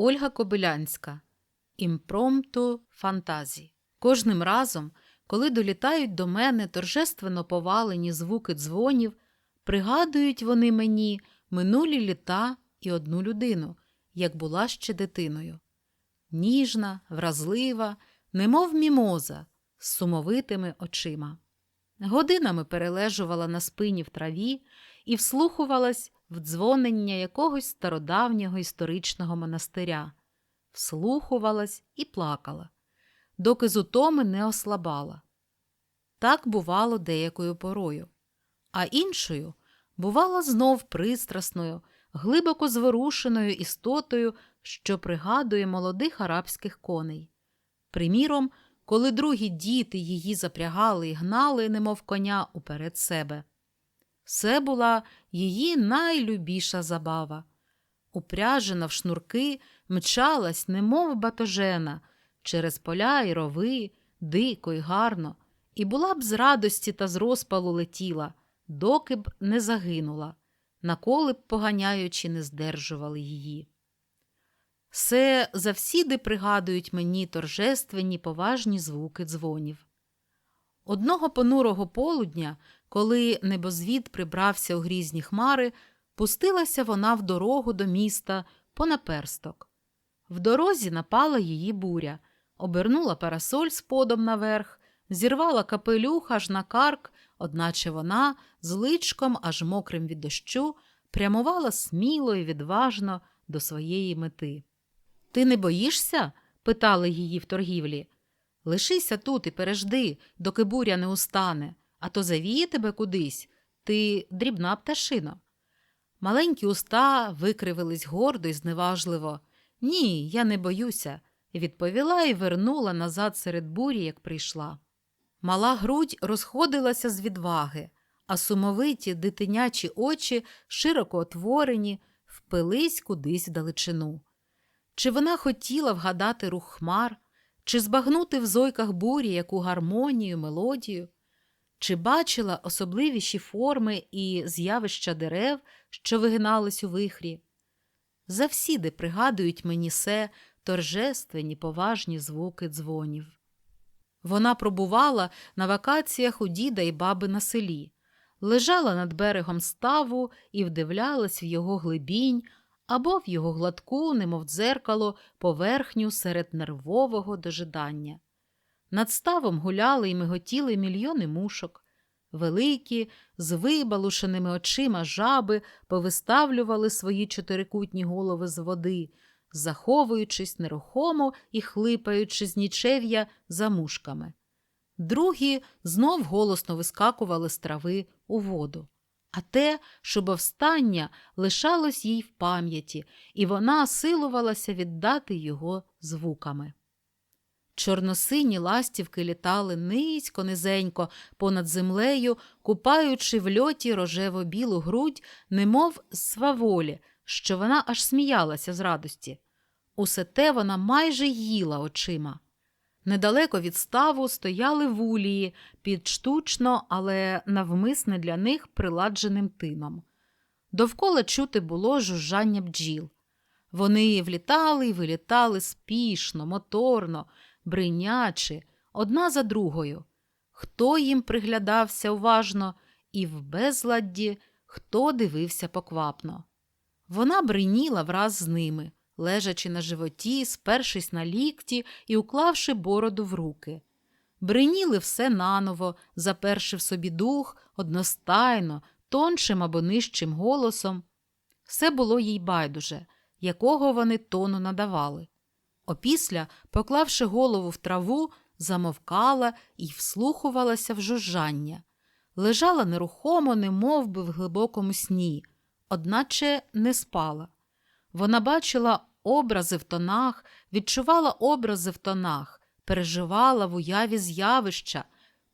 Ольга Кобилянська Імпромту фантазі. Кожним разом, коли долітають до мене торжественно повалені звуки дзвонів, пригадують вони мені минулі літа і одну людину, як була ще дитиною. Ніжна, вразлива, немов мімоза, з сумовитими очима. Годинами перележувала на спині в траві і вслухувалась в дзвонення якогось стародавнього історичного монастиря, вслухувалась і плакала, доки з утоми не ослабала. Так бувало деякою порою, а іншою бувала знов пристрасною, глибоко зворушеною істотою, що пригадує молодих арабських коней. Приміром, коли другі діти її запрягали і гнали, немов коня уперед себе. Це була її найлюбіша забава. Упряжена в шнурки, мчалась, немов батожена, через поля і рови, дико й гарно, і була б з радості та з розпалу летіла, доки б не загинула, наколи б поганяючи не здержували її. Все завсіди пригадують мені торжественні поважні звуки дзвонів. Одного понурого полудня, коли небозвід прибрався у грізні хмари, пустилася вона в дорогу до міста по наперсток. В дорозі напала її буря, обернула парасоль сподом наверх, зірвала капелюх аж на карк, одначе вона з личком, аж мокрим від дощу, прямувала сміло і відважно до своєї мети. Ти не боїшся? питали її в торгівлі. Лишися тут і пережди, доки буря не устане, а то завіє тебе кудись. Ти дрібна пташина. Маленькі уста викривились гордо і зневажливо. Ні, я не боюся, відповіла і вернула назад серед бурі, як прийшла. Мала грудь розходилася з відваги, а сумовиті дитинячі очі, широко отворені, впились кудись вдалечину. Чи вона хотіла вгадати рух хмар, чи збагнути в зойках бурі яку гармонію, мелодію, чи бачила особливіші форми і з'явища дерев, що вигинались у вихрі? Завсіди пригадують мені се торжественні поважні звуки дзвонів. Вона пробувала на вакаціях у діда і баби на селі, лежала над берегом ставу і вдивлялась в його глибінь або в його гладку, немов дзеркало, поверхню серед нервового дожидання. Над ставом гуляли і миготіли мільйони мушок. Великі, з вибалушеними очима жаби повиставлювали свої чотирикутні голови з води, заховуючись нерухомо і хлипаючи з нічев'я за мушками. Другі знов голосно вискакували з трави у воду. А те, що повстання лишалось їй в пам'яті, і вона силувалася віддати його звуками. Чорносині ластівки літали низько, низенько понад землею, купаючи в льоті рожево білу грудь, немов з сваволі, що вона аж сміялася з радості. Усе те вона майже їла очима. Недалеко від ставу стояли вулії під штучно, але навмисне для них приладженим тином. Довкола чути було жужжання бджіл. Вони влітали і вилітали спішно, моторно, бринячи, одна за другою. Хто їм приглядався уважно, і в безладді, хто дивився поквапно. Вона бриніла враз з ними лежачи на животі, спершись на лікті і уклавши бороду в руки. Бриніли все наново, заперши в собі дух, одностайно, тоншим або нижчим голосом. Все було їй байдуже, якого вони тону надавали. Опісля, поклавши голову в траву, замовкала і вслухувалася в жужжання. Лежала нерухомо, немов би в глибокому сні, одначе не спала. Вона бачила образи в тонах, відчувала образи в тонах, переживала в уяві з'явища,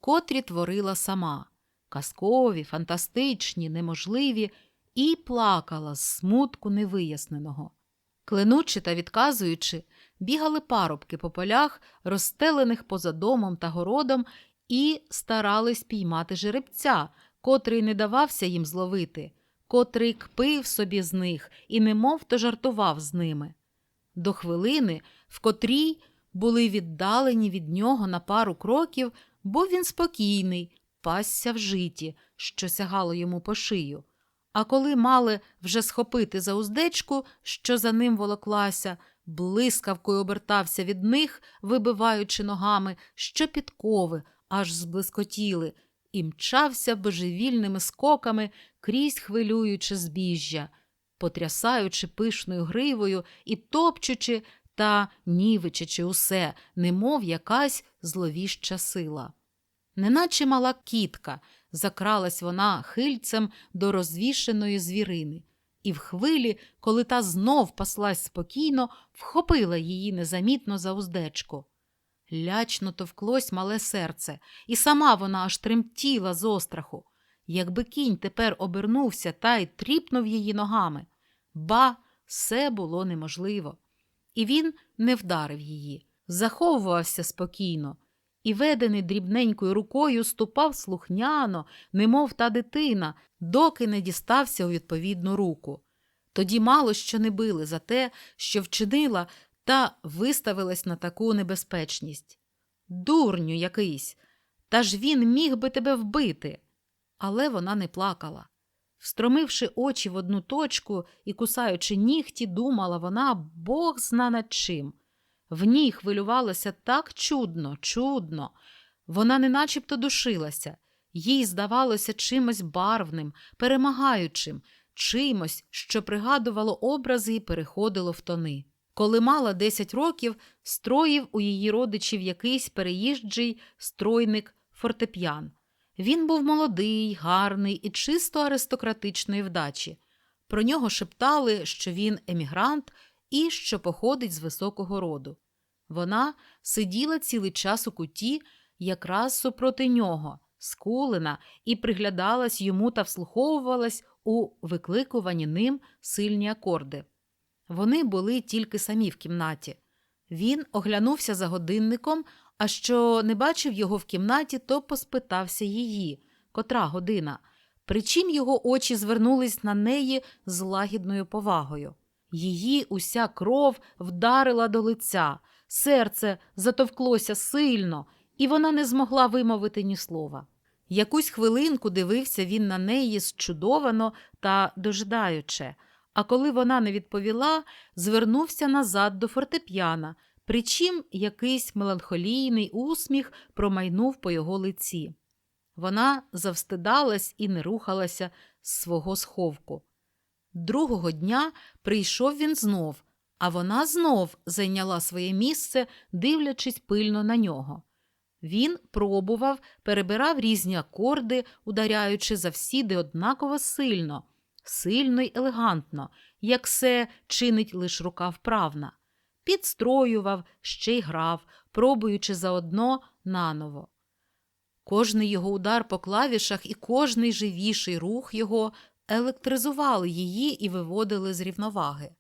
котрі творила сама, казкові, фантастичні, неможливі, і плакала з смутку невиясненого. Клинучи та відказуючи, бігали парубки по полях, розстелених поза домом та городом, і старались піймати жеребця, котрий не давався їм зловити, котрий кпив собі з них і немов то жартував з ними. до хвилини, в котрій були віддалені від нього на пару кроків, бо він спокійний, пасся в житі, що сягало йому по шию. А коли мали вже схопити за уздечку, що за ним волоклася, блискавкою обертався від них, вибиваючи ногами, що підкови аж зблискотіли, і мчався божевільними скоками крізь хвилююче збіжжя, потрясаючи пишною гривою і топчучи та нівичачи усе, немов якась зловіща сила. Неначе мала кітка, закралась вона хильцем до розвішеної звірини, і в хвилі, коли та знов паслась спокійно, вхопила її незамітно за уздечку. Лячно товклось мале серце, і сама вона аж тремтіла з остраху. Якби кінь тепер обернувся та й тріпнув її ногами. Ба, все було неможливо. І він не вдарив її, заховувався спокійно, і, ведений дрібненькою рукою, ступав слухняно, немов та дитина, доки не дістався у відповідну руку. Тоді мало що не били за те, що вчинила та виставилась на таку небезпечність. Дурню якийсь, та ж він міг би тебе вбити. Але вона не плакала. Встромивши очі в одну точку і кусаючи нігті, думала вона Бог зна над чим. В ній хвилювалося так чудно, чудно. Вона не начебто душилася, їй здавалося чимось барвним, перемагаючим, чимось, що пригадувало образи і переходило в тони. Коли мала 10 років, строїв у її родичів якийсь переїжджий стройник фортеп'ян. Він був молодий, гарний і чисто аристократичної вдачі. Про нього шептали, що він емігрант і що походить з високого роду. Вона сиділа цілий час у куті, якраз супроти нього, скулена, і приглядалась йому та вслуховувалась у викликувані ним сильні акорди. Вони були тільки самі в кімнаті. Він оглянувся за годинником, а що не бачив його в кімнаті, то поспитався її, котра година, причим його очі звернулись на неї з лагідною повагою. Її уся кров вдарила до лиця, серце затовклося сильно, і вона не змогла вимовити ні слова. Якусь хвилинку дивився він на неї зчудовано та дожидаюче, а коли вона не відповіла, звернувся назад до фортеп'яна, причим якийсь меланхолійний усміх промайнув по його лиці. Вона завстидалась і не рухалася з свого сховку. Другого дня прийшов він знов, а вона знов зайняла своє місце, дивлячись пильно на нього. Він пробував, перебирав різні акорди, ударяючи завсіди однаково сильно, сильно й елегантно, як все чинить лиш рука вправна. Підстроював, ще й грав, пробуючи заодно наново. Кожний його удар по клавішах і кожний живіший рух його електризували її і виводили з рівноваги.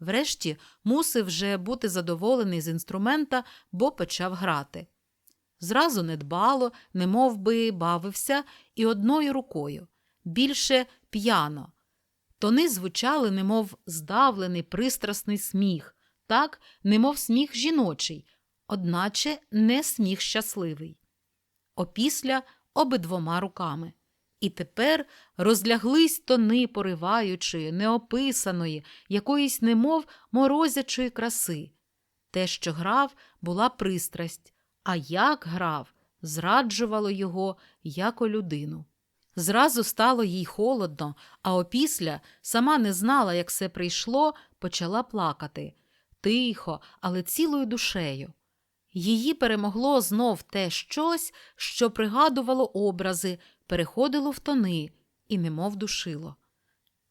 Врешті мусив вже бути задоволений з інструмента, бо почав грати. Зразу недбало, немов би бавився і одною рукою, більше п'яно. Тони звучали, немов здавлений пристрасний сміх, так, немов сміх жіночий, одначе не сміх щасливий. Опісля обидвома руками. І тепер розляглись тони пориваючої, неописаної, якоїсь немов морозячої краси. Те, що грав, була пристрасть, а як грав, зраджувало його як людину. Зразу стало їй холодно, а опісля сама не знала, як все прийшло, почала плакати тихо, але цілою душею. Її перемогло знов те щось, що пригадувало образи, переходило в тони і немов душило.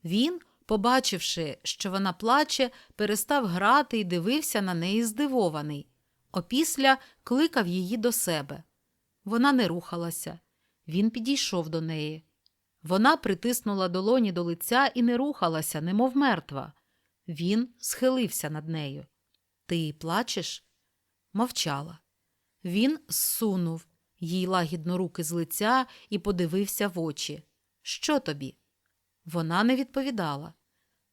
Він, побачивши, що вона плаче, перестав грати і дивився на неї здивований. Опісля кликав її до себе. Вона не рухалася. Він підійшов до неї. Вона притиснула долоні до лиця і не рухалася, немов мертва. Він схилився над нею. Ти плачеш? Мовчала. Він зсунув їй лагідно руки з лиця і подивився в очі. Що тобі? Вона не відповідала.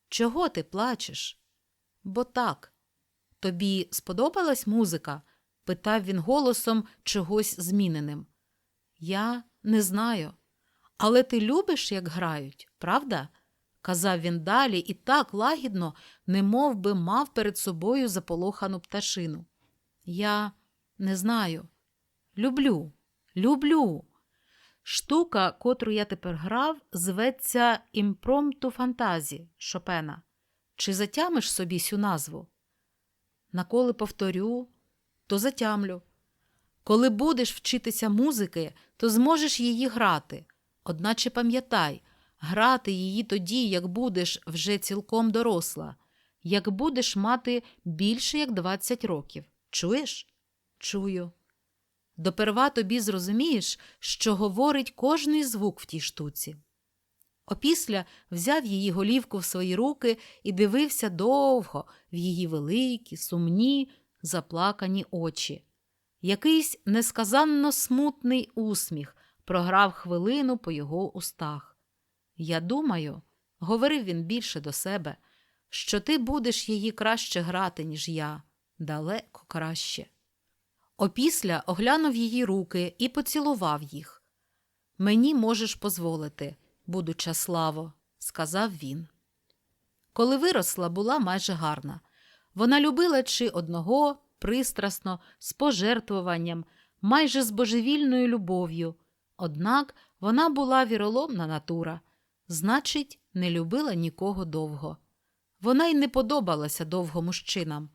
Чого ти плачеш? Бо так, Тобі сподобалась музика? питав він голосом чогось зміненим. Я не знаю. Але ти любиш, як грають, правда? казав він далі і так лагідно, немов би мав перед собою заполохану пташину. Я не знаю. Люблю, люблю. Штука, котру я тепер грав, зветься імпромту фантазі Шопена. Чи затямиш собі сю назву? Наколи повторю, то затямлю. Коли будеш вчитися музики, то зможеш її грати. Одначе пам'ятай, грати її тоді, як будеш вже цілком доросла, як будеш мати більше як 20 років. Чуєш? Чую. Доперва тобі зрозумієш, що говорить кожний звук в тій штуці. Опісля взяв її голівку в свої руки і дивився довго в її великі, сумні, заплакані очі. Якийсь несказанно смутний усміх програв хвилину по його устах. Я думаю, говорив він більше до себе, що ти будеш її краще грати, ніж я, далеко краще. Опісля оглянув її руки і поцілував їх. Мені можеш дозволити, будуча славо, сказав він. Коли виросла, була майже гарна. Вона любила чи одного пристрасно, з пожертвуванням, майже з божевільною любов'ю. Однак вона була віроломна натура, значить, не любила нікого довго. Вона й не подобалася довго мужчинам.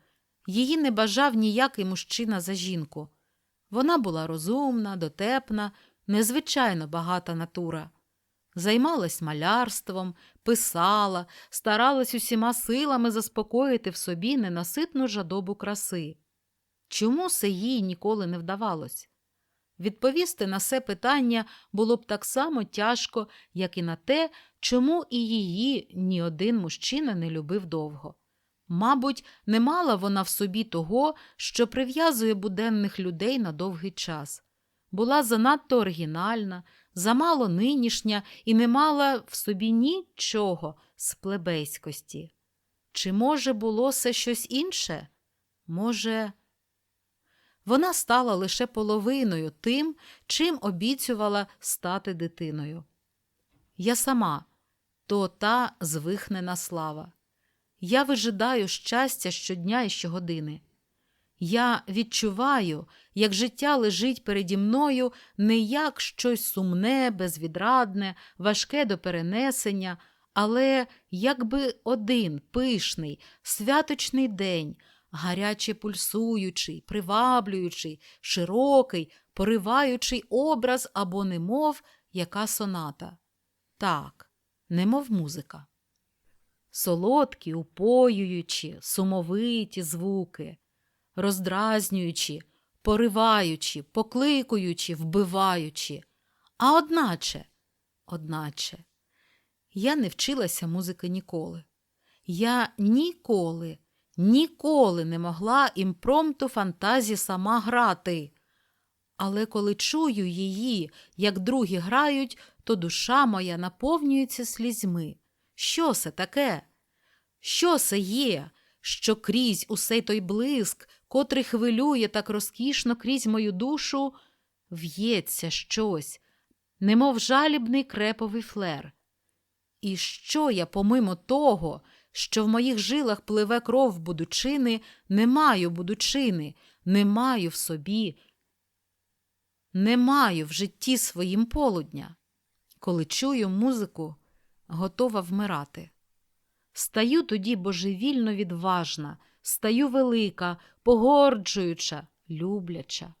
Її не бажав ніякий мужчина за жінку. Вона була розумна, дотепна, незвичайно багата натура. Займалась малярством, писала, старалась усіма силами заспокоїти в собі ненаситну жадобу краси. Чому це їй ніколи не вдавалось? Відповісти на це питання було б так само тяжко, як і на те, чому і її ні один мужчина не любив довго. Мабуть, не мала вона в собі того, що прив'язує буденних людей на довгий час. Була занадто оригінальна, замало нинішня і не мала в собі нічого з плебейськості. Чи, може, було це щось інше? Може, вона стала лише половиною тим, чим обіцювала стати дитиною. Я сама то та звихнена слава. Я вижидаю щастя щодня і щогодини. Я відчуваю, як життя лежить переді мною не як щось сумне, безвідрадне, важке до перенесення, але якби один пишний, святочний день, гаряче пульсуючий, приваблюючий, широкий, пориваючий образ або немов яка соната. Так, немов музика. Солодкі, упоюючі, сумовиті звуки, роздразнюючі, пориваючі, покликуючи, вбиваючи. А одначе, одначе, я не вчилася музики ніколи. Я ніколи, ніколи не могла імпромту фантазії сама грати. Але коли чую її, як другі грають, то душа моя наповнюється слізьми. Що це таке? Що це є, що крізь усей той блиск, котрий хвилює так розкішно крізь мою душу, в'ється щось, немов жалібний креповий флер. І що я, помимо того, що в моїх жилах пливе кров будучини, не маю будучини, не маю в собі, не маю в житті своїм полудня. Коли чую музику, готова вмирати. Стаю тоді божевільно відважна, стаю велика, погорджуюча, любляча.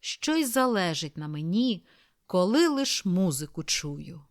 Щось залежить на мені, коли лиш музику чую.